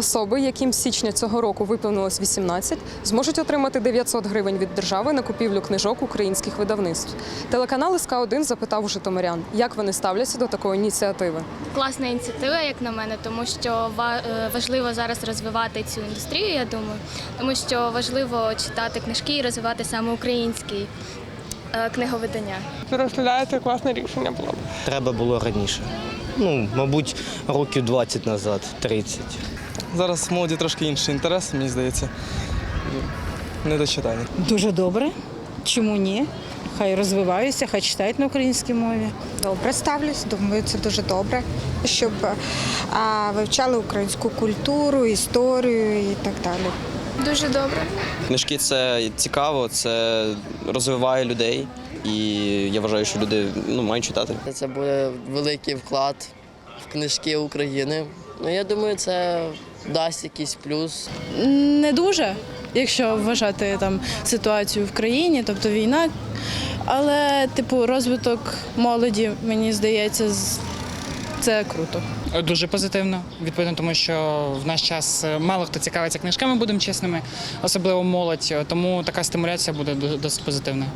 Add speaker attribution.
Speaker 1: Особи, яким з січня цього року виповнилось 18, зможуть отримати 900 гривень від держави на купівлю книжок українських видавництв. Телеканал СК 1 запитав у житомирян, як вони ставляться до такої ініціативи.
Speaker 2: Класна ініціатива, як на мене, тому що ва- е, важливо зараз розвивати цю індустрію, я думаю, тому що важливо читати книжки і розвивати саме український е, книговидання.
Speaker 3: Розглядаю, це класне рішення було.
Speaker 4: Треба було раніше. Ну, мабуть, років 20 назад, 30.
Speaker 5: Зараз в молоді трошки інший інтерес, мені здається. Не до читання.
Speaker 6: Дуже добре. Чому ні? Хай розвиваються, хай читають на українській мові.
Speaker 7: Добре ставлюсь, думаю, це дуже добре, щоб а, вивчали українську культуру, історію і так далі.
Speaker 2: Дуже добре.
Speaker 8: Книжки це цікаво, це розвиває людей, і я вважаю, що люди ну, мають читати.
Speaker 9: Це буде великий вклад в книжки України. Ну, я думаю, це дасть якийсь плюс.
Speaker 10: Не дуже, якщо вважати там ситуацію в країні, тобто війна. Але, типу, розвиток молоді, мені здається, це круто.
Speaker 11: Дуже позитивно, відповідно, тому що в наш час е, мало хто цікавиться книжками, будемо чесними, особливо молодь. Тому така стимуляція буде досить позитивна.